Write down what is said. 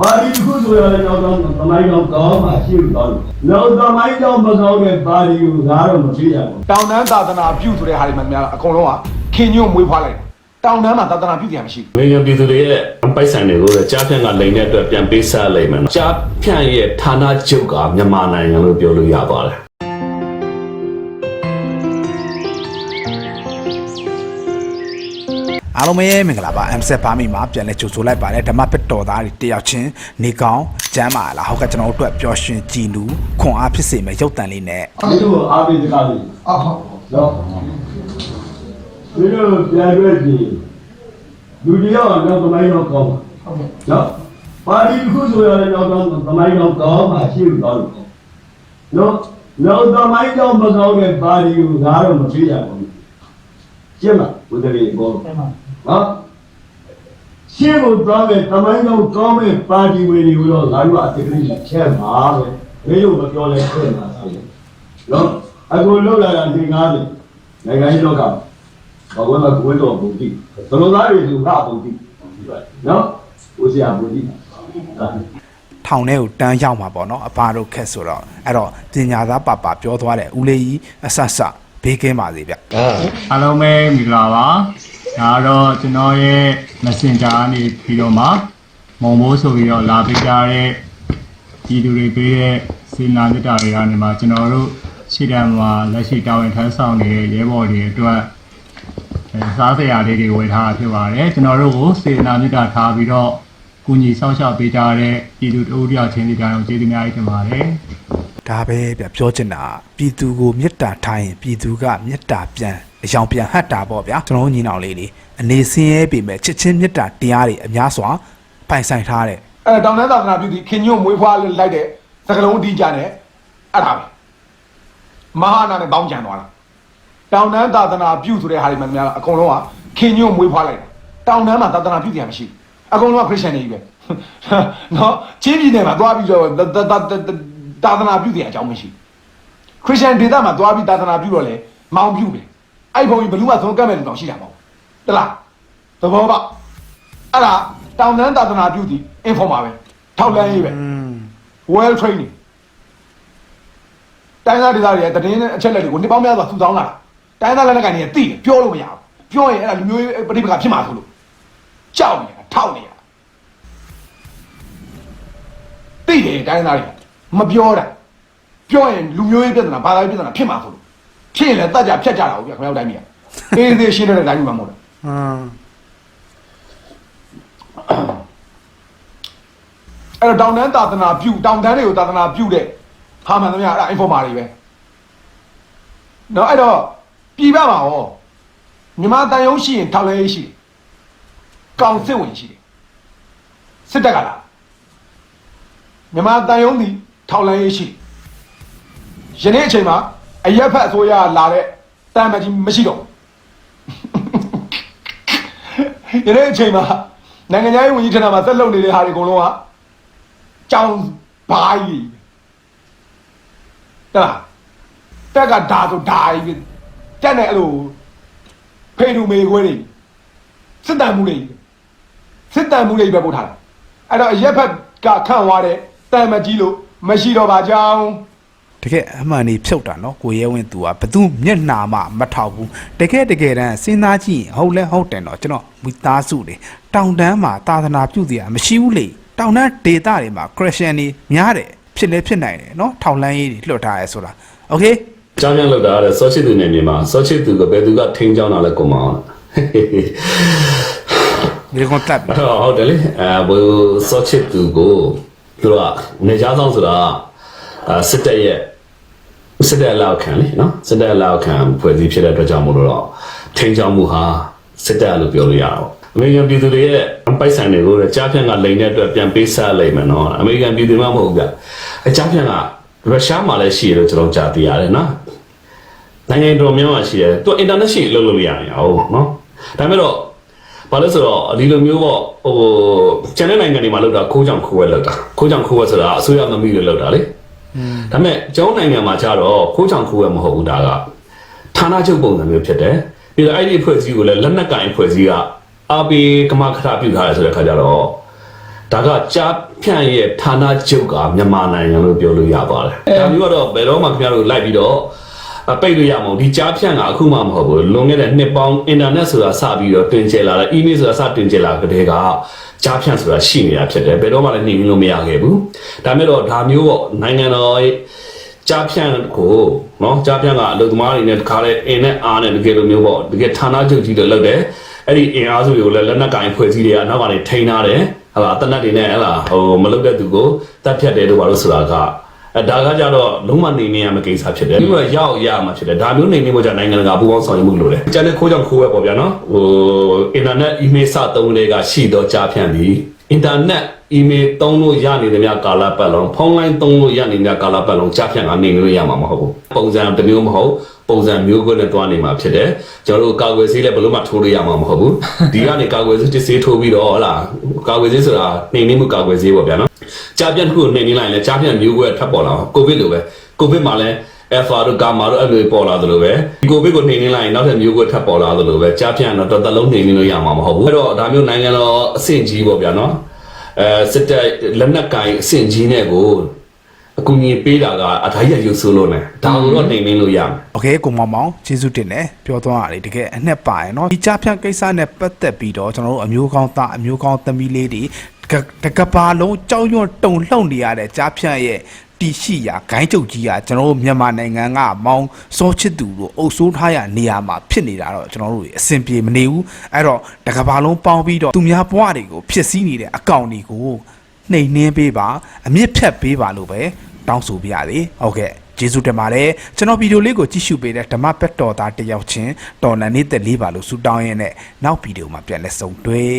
ပါတီတစ်ခုဆိုရတဲ့နောက်တော့သမိုင်းတော့ကောင်းမှရှိလို့ကောင်းတယ်နောက်သမိုင်းတော့မကောင်းတဲ့ပါတီကိုငါတော့မပြေရဘူးတောင်တန်းသာသနာပြုဆိုတဲ့ဟာတွေမှများအကုန်လုံးကခင်ညွန့်မွေးဖွားလိုက်တာတောင်တန်းမှာသာသနာပြုတယ်မရှိအမေရိကန်ပြည်သူတွေရဲ့ပိုက်ဆံတွေကိုလည်းကြားဖြန့်ကလိန်တဲ့အတွက်ပြန်ပေးစားလိုက်မယ်နော်ကြားဖြန့်ရဲ့ဌာနချုပ်ကမြန်မာနိုင်ငံလို့ပြောလို့ရပါတယ် အားလုံးပဲမင်္ဂလာပါ M7 ပါမီမှာပြန်လဲကြိုဆိုလိုက်ပါတယ်ဓမ္မပစ်တော်သားတွေတယောက်ချင်းနေကောင်းကျမ်းပါလားဟုတ်ကဲ့ကျွန်တော်တို့အတွက်ပျော်ရွှင်ကြည်နူးခွန်အားဖြစ်စေမယ့်ရုပ်တံလေးနဲ့ဒီလိုအားပေးစကားလေးအော်ဟုတ်နော်ဒီလိုပြန်ရွက်ကြည့်လူတယောက်ကတော့သမိုင်းတော့ကောင်းနော်ပါတီတစ်ခုဆိုရတဲ့နောက်တော့သမိုင်းတော့ကောင်းမှရှိလို့ကောင်းတယ်နော်နောက်သမိုင်းတော့မကောင်းတဲ့ပါတီကိုငါတော့မပြေရဘူးရှင်းမဘုဒ္ဓရေကောင်း နော်ရှင်းဖို့သွားမယ်သမိုင်းတော့ကောင်းမဲ့ပါတီဝင်တွေကိုတော့ငါတို့အတိတ်ကလေးချက်ပါပဲမင်းတို့မပြောလဲချက်ပါစေနော်အခုလောက်လာတာဒီငါးတယ်နိုင်ငံရေးလောကဘာဝဲမှာကိုယ်တော်ဘုံတိသလိုသားတွေသူငါဘုံတိနော်ဦးစရာဘုံတိထောင်ထဲကိုတန်းရောက်မှာပေါ့နော်အပါတို့ခက်ဆိုတော့အဲ့တော့ပညာသားပါပါပြောသွားတယ်ဦးလေးကြီးအဆက်ဆက်ဘေးကင်းပါစေဗျအားလုံးပဲမင်္ဂလာပါ ဒါကတော့ကျွန်တော်ရဲ့ Messenger ကနေပြီးတော့မှမုံမိုးဆိုပြီးတော့လာပေးကြတဲ့ဒီသူတွေပေးတဲ့စေနာမြတ်တာတွေကနေမှကျွန်တော်တို့ရှေ့တန်းမှာလက်ရှိတာဝန်ထမ်းဆောင်နေတဲ့ရဲဘော်တွေအတွက်အဲစားစရာလေးတွေဝယ်ထားတာဖြစ်ပါတယ်ကျွန်တော်တို့ကိုစေနာမြတ်တာထားပြီးတော့ကုညီဆောက်ရှောက်ပေးကြတဲ့ပြည်သူတို့တယောက်ချင်းစီတိုင်းကိုကျေးဇူးများကြီးတင်ပါတယ်ဒါပဲဗျပြောချင်တာပြည်သူကိုမေတ္တာထားရင်ပြည်သူကမေတ္တာပြန် အယောင်ပြန်ဟတ်တာပေါ့ဗျာကျွန်တော်တို့ညီနောင်လေးတွေအနေဆင်းရဲပေမဲ့ချစ်ချင်းမေတ္တာတရားတွေအများစွာပိုင်ဆိုင်ထားတဲ့အဲ့တောင်တန်းသာသနာပြုသည်ခင်ညွန့်မွေးဖွားလိုက်တဲ့သကလုံးအတီးကြတယ်အဲ့ဒါပဲမဟာနာနဲ့တောင်းကြံသွားတာတောင်တန်းသာသနာပြုဆိုတဲ့ဟာတွေမှများအကုန်လုံးကခင်ညွန့်မွေးဖွားလိုက်တာတောင်တန်းမှာသာသနာပြုတယ်မရှိအကုန်လုံးကခရစ်ယာန်တွေကြီးပဲနော်ချင်းပြည်နယ်မှာသွားပြီးတော့သာသနာပြုတယ်အကြောင်းမရှိခရစ်ယာန်ဒေသမှာသွားပြီးသာသနာပြုတော့လေမောင်ပြုတယ် အဲ့ဘုံကြီးဘလူးမှသုံးကတ်မဲ့လူတောင်ရှိတာမဟုတ်တလားသဘောပေါက်အဲ့ဒါတောင်တန်းသာသနာပြုသည် informa ပဲထောက်လန်းရေးပဲ well training တိုင်းသားဒေသတွေရဲ့တည်င်းအချက်လက်တွေကိုနှစ်ပေါင်းများစွာစုဆောင်းလာတာတိုင်းသားလက်နက်ကိုင်တွေကသိတယ်ပြောလို့မရဘူးပြောရင်အဲ့ဒါလူမျိုးရေးပဋိပက္ခဖြစ်မှာဆိုလို့ကြောက်နေတာထောက်နေတာသိတယ်တိုင်းသားတွေမပြောတာပြောရင်လူမျိုးရေးပြဿနာဘာသာရေးပြဿနာဖြစ်မှာဆိုလို့ ဖြစ်ရင်လည်းတတ်ကြဖြတ်ကြတာဟုတ်ဗျာခမောက်တိုင်းကြီးအေးသေးရှင်းတဲ့တိုင်းကြီးမှာမဟုတ်လားဟမ်အဲ့တော့တောင်တန်းသာသနာပြုတောင်တန်းတွေကိုသာသနာပြုတဲ့ဟာမှန်သမျှအဲ့ဒါ informer တွေပဲနော်အဲ့တော့ပြည်ပမှာရောမြမတန်ယုံရှိရင်ထောက်လဲရှိကောင်စစ်ဝင်ရှိတယ်စစ်တက်ကလားမြမတန်ယုံသည်ထောက်လဲရှိယနေ့အချိန်မှာ အရက်ဖက်အစိုးရလာတဲ့တန်မကြီးမရှိတော့ဘူးယနေ့အချိန်မှာနိုင်ငံခြားရေးဝန်ကြီးဌာနမှာဆက်လုပ်နေတဲ့ဟာတွေအကုန်လုံးကကြောင်ဘာကြီးတလားတက်ကဓာဆိုဓာကြီးပဲတက်နေအဲ့လိုဖေတူမေခွေးတွေစစ်တမ်းမှုတွေစစ်တမ်းမှုတွေပဲပို့ထားတာအဲ့တော့အရက်ဖက်ကခန့်သွားတဲ့တန်မကြီးလို့မရှိတော့ပါကြောင်း တကယ်အမှန်ကြီးဖြုတ်တာနော်ကိုရဲဝင်းသူကဘသူမျက်နှာမှမထောက်ဘူးတကယ်တကယ်တမ်းစဉ်းစားကြည့်ရင်ဟုတ်လဲဟုတ်တယ်နော်ကျွန်တော်မိသားစုတွေတောင်တန်းမှာသာသနာပြုစရာမရှိဘူးလေတောင်တန်းဒေတာတွေမှာခရစ်ယာန်တွေများတယ်ဖြစ်လဲဖြစ်နိုင်တယ်နော်ထောက်လန်းရေးတွေလွှတ်ထားရဲဆိုတာโอเค ကြားဖြန့်လောက်တာတဲ့စောချစ်သူနဲ့မြေမှာစောချစ်သူကဘယ်သူကထိန်းချောင်းတာလဲကိုမအောင် ဒီကောင်တက်ပြီ အဲ့တော့ဟုတ်တယ်လေအဲဘိုးစောချစ်သူကိုသူတို့ကနေကြားဆောင်ဆိုတာအဲစစ်တပ်ရဲ့ စစ်တပ်အလောက်ခံလေနော်စစ်တပ်အလောက်ခံဖွဲ့စည်းဖြစ်တဲ့အတွက်ကြောင့်မို့လို့တော့ထိန်းချောင်းမှုဟာစစ်တပ်လို့ပြောလို့ရတာပေါ့အမေရိကန်ပြည်သူတွေရဲ့ပိုက်ဆံတွေကိုလည်းကြားဖြန့်ကလိန်တဲ့အတွက်ပြန်ပေးစားလိုက်မယ်နော်အမေရိကန်ပြည်သူမှမဟုတ်ဘူးဗျအကြားဖြန့်ကရုရှားမှာလည်းရှိရလို့ကျွန်တော်ကြားသိရတယ်နော်နိုင်ငံတော်များမှာရှိတယ်သူ international လုပ်လို့ရတယ်ဟုတ်နော်ဒါပေမဲ့တော့ဘာလို့ဆိုတော့ဒီလိုမျိုးပေါ့ဟိုကျန်တဲ့နိုင်ငံတွေမှာလောက်တာခိုးကြောင်ခိုးဝဲလောက်တာခိုးကြောင်ခိုးဝဲဆိုတာအစိုးရမမိလို့လောက်တာလေ ဒါပေမဲ့ကျောင်းနိုင်ငံမှာကျတော့ခိုးကြောင်ခိုးဝဲမဟုတ်ဘူးဒါကဌာနချုပ်ပုံစံမျိုးဖြစ်တယ်ပြီးတော့အဲ့ဒီအဖွဲ့အစည်းကိုလည်းလက်နက်ကင်အဖွဲ့အစည်းကအာပီကမခထပြုထားရဆိုတဲ့ခါကျတော့ဒါကကြားဖြန့်ရဲ့ဌာနချုပ်ကမြန်မာနိုင်ငံလို့ပြောလို့ရပါတယ်ဒါမျိုးကတော့ဘယ်တော့မှခင်ဗျားတို့လိုက်ပြီးတော့အပိတ်လို့ရမအောင်ဒီကြားဖြန့်ကအခုမှမဟုတ်ဘူးလွန်ခဲ့တဲ့နှစ်ပေါင်းအင်တာနက်ဆိုတာစပြီးတော့တွင်ကျလာတယ်အီးမေးလ်ဆိုတာစတွင်ကျလာကြတဲ့က ကြားဖြန့်ဆိုတာရှိနေတာဖြစ်တယ်ဘယ်တော့မှလည်းနှိမ်လို့မရခဲ့ဘူးဒါမဲ့တော့ဒါမျိုးပေါ့နိုင်ငံတော်ရဲ့ကြားဖြန့်ကိုနော်ကြားဖြန့်ကအလုပ်သမားတွေနဲ့တခါလေအင်နဲ့အားနဲ့တကယ်လိုမျိုးပေါ့တကယ်ဌာနချုပ်ကြီးတွေလုပ်တယ်အဲ့ဒီအင်အားစုတွေကိုလည်းလက်နက်ကင်ဖွဲ့စည်းတွေကနောက်ကနေထိန်းထားတယ်ဟလာအတနက်တွေနဲ့ဟလာဟိုမလုပ်တဲ့သူကိုတတ်ဖြတ်တယ်လို့ပါလို့ဆိုတာက အဲဒါကကြတော့လုံးဝနေနေရမယ့်ကိစ္စဖြစ်တယ်ဒီလိုရောက်ရမှာဖြစ်တယ်ဒါမျိုးနေနေမို့ကြနိုင်ငံတကာပူးပေါင်းဆောင်ရွက်မှုလို့လေကျန်တဲ့ခိုးကြောင့်ခိုးပဲပေါ့ဗျာနော်ဟိုအင်တာနက်အီးမေးလ်စသုံးတွေကရှိတော့ကြားဖြန့်ပြီးအင်တာနက် အီးမေးလ်သုံးလို့ရနေတဲ့များကာလပတ်လုံးဖုန်းလိုင်းသုံးလို့ရနေတဲ့များကာလပတ်လုံးကြားဖြန့်ကနေလို့ရမှာမဟုတ်ဘူးပုံစံတစ်မျိုးမဟုတ်ပုံစံမျိုးကွနဲ့တွားနေမှာဖြစ်တယ်ကျွန်တော်တို့ကာကွယ်ဆေးလည်းဘယ်လို့မှထိုးလို့ရမှာမဟုတ်ဘူးဒီကနေကာကွယ်ဆေးတစ်ဆေးထိုးပြီးတော့ဟလာကာကွယ်ဆေးဆိုတာနှိမ်နှင်းမှုကာကွယ်ဆေးပေါ့ဗျာနော်ကြားဖြန့်တစ်ခုကိုနှိမ်နှင်းလိုက်ရင်လည်းကြားဖြန့်မျိုးကွထပ်ပေါ်လာကိုဗစ်လိုပဲကိုဗစ်မှာလည်း alpha တို့ gamma တို့အဲ့လိုပေါ်လာသလိုပဲဒီကိုဗစ်ကိုနှိမ်နှင်းလိုက်ရင်နောက်ထပ်မျိုးကွထပ်ပေါ်လာသလိုပဲကြားဖြန့်တော့တစ်သက်လုံးနှိမ်နှင်းလို့ရမှာမဟုတ်ဘူးအဲ့တော့ဒါမျိုးနိုင်ငံတော်အဆင့်ကြီးပေါ့ဗျာနော် အဲစစ်တပ်လက်နက်ကင်အဆင့်ကြီးနဲ့ကိုအကူအညီပေးတာကအထိုင်ရရုပ်ဆိုးလို့ ਨੇ ဒါကိုတော့နှိမ်နှင်းလို့ရမယ် โอเคကိုမောင်မောင်ကျေးဇူးတင်တယ်ပြောသွားရတယ်တကယ်အနှစ်ပါရယ်เนาะဒီကြားဖြတ်ကိစ္စနဲ့ပတ်သက်ပြီးတော့ကျွန်တော်တို့အမျိုးကောင်းသားအမျိုးကောင်းသမီးလေးတွေတကတကပါလုံးကြောက်ရွံ့တုန်လှုပ်နေရတဲ့ကြားဖြတ်ရဲ့ တီရှိရာဂိုင်းချုပ်ကြီးကကျွန်တော်တို့မြန်မာနိုင်ငံကမောင်းစောချစ်သူတို့အုပ်စိုးထားရနေရာမှာဖြစ်နေတာတော့ကျွန်တော်တို့အဆင်ပြေမနေဘူးအဲ့တော့တကပါလုံးပေါင်းပြီးတော့သူများဘဝတွေကိုဖြစ်စည်းနေတဲ့အကောင့်တွေကိုနှိမ်နှင်းပေးပါအမြင့်ဖြတ်ပေးပါလို့ပဲတောင်းဆိုပြရစီဟုတ်ကဲ့ကျေးဇူးတင်ပါတယ်ကျွန်တော်ဗီဒီယိုလေးကိုကြည့်ရှုပေးတဲ့ဓမ္မပက်တော်သားတစ်ယောက်ချင်းတော်လန်နေတဲ့လေးပါလို့ဆူတောင်းရင်းနဲ့နောက်ဗီဒီယိုမှာပြန်လဲဆုံတွေ့